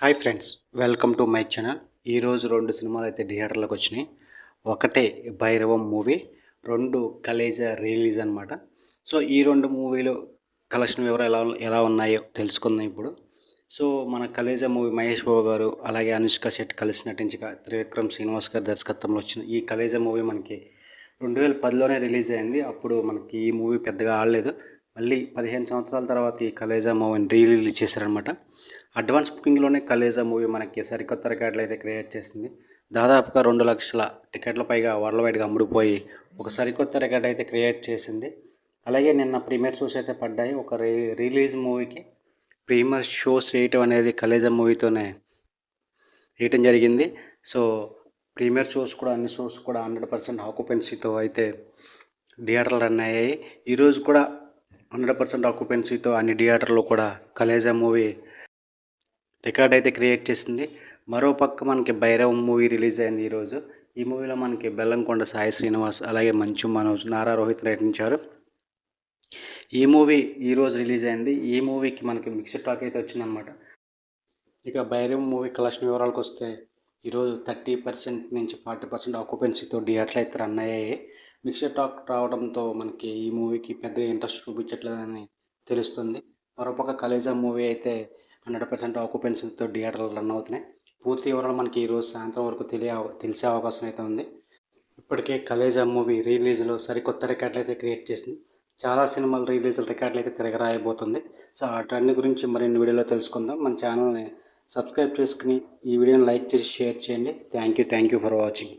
Hi friends welcome to my channel ఈరోజు రెండు సినిమాలు అయితే థియేటర్లోకి వచ్చినాయి. ఒకటే భైరవం మూవీ రెండు కలేజా రిలీజ్ అనమాట సో ఈ రెండు మూవీలు కలెక్షన్ వివరాలు ఎలా ఎలా ఉన్నాయో తెలుసుకుందాం ఇప్పుడు. సో మన కలేజా మూవీ మహేష్ బాబు గారు అలాగే అనుష్క శెట్టి కలిసి నటించగా త్రివిక్రమ్ శ్రీనివాస్ గారి దర్శకత్వంలో వచ్చిన ఈ కలేజా మూవీ మనకి రెండు వేల పదిలోనే రిలీజ్ అయింది. అప్పుడు మనకి ఈ మూవీ పెద్దగా ఆడలేదు. మళ్ళీ పదిహేను సంవత్సరాల తర్వాత ఈ కలేజా మూవీని రీ రిలీజ్ చేశారనమాట అడ్వాన్స్ బుకింగ్లోనే కలేజా మూవీ మనకి సరికొత్త రికార్డులు అయితే క్రియేట్ చేసింది. దాదాపుగా రెండు లక్షల టికెట్ల పైగా వరల్డ్ వైడ్గా అమ్ముడుపోయి ఒక సరికొత్త రికార్డ్ అయితే క్రియేట్ చేసింది. అలాగే నిన్న ప్రీమియర్ షోస్ అయితే పడ్డాయి. ఒక రీ రిలీజ్ మూవీకి ప్రీమియర్ షోస్ వేయటం అనేది కలేజా మూవీతోనే వేయటం జరిగింది. సో ప్రీమియర్ షోస్ కూడా అన్ని షోస్ కూడా హండ్రెడ్ పర్సెంట్ ఆక్యుపెన్సీతో అయితే థియేటర్లు రన్ అయ్యాయి. ఈరోజు కూడా హండ్రెడ్ పర్సెంట్ ఆక్యుపెన్సీతో అన్ని థియేటర్లో కూడా కలేజా మూవీ రికార్డ్ అయితే క్రియేట్ చేసింది. మరో పక్క మనకి భైరవ్ మూవీ రిలీజ్ అయింది ఈరోజు. ఈ మూవీలో మనకి బెల్లంకొండ సాయి శ్రీనివాస్ అలాగే మంచు మనోజ్ నారా రోహిత్ నటించారు. ఈ మూవీ ఈరోజు రిలీజ్ అయింది. ఈ మూవీకి మనకి మిక్స్డ్ టాక్ అయితే వచ్చిందనమాట ఇక భైరవ్ మూవీ కలెక్షన్ వివరాలకు వస్తే ఈరోజు థర్టీ పర్సెంట్ నుంచి ఫార్టీ పర్సెంట్ ఆక్యుపెన్సీతో థియేటర్లు అయితే రన్ అయ్యాయి. మిక్సర్ టాక్ రావడంతో మనకి ఈ మూవీకి పెద్ద ఇంట్రెస్ట్ చూపించట్లేదని తెలుస్తుంది. మరోపక్క కలేజా మూవీ అయితే హండ్రెడ్ పర్సెంట్ ఆక్యుపెన్సీతో థియేటర్లు రన్ అవుతున్నాయి. పూర్తి వివరాలు మనకి ఈరోజు సాయంత్రం వరకు తెలియ తెలిసే అవకాశం అయితే ఉంది. ఇప్పటికే కలేజా మూవీ రిలీజ్లో సరికొత్త రికార్డులు అయితే క్రియేట్ చేసింది. చాలా సినిమాలు రిలీజ్ రికార్డులు అయితే తిరగరాయబోతుంది. సో అటన్ని గురించి మరిన్ని వీడియోలో తెలుసుకుందాం. మన ఛానల్ని సబ్స్క్రైబ్ చేసుకుని ఈ వీడియోని లైక్ చేసి షేర్ చేయండి. Thank you thank you for watching.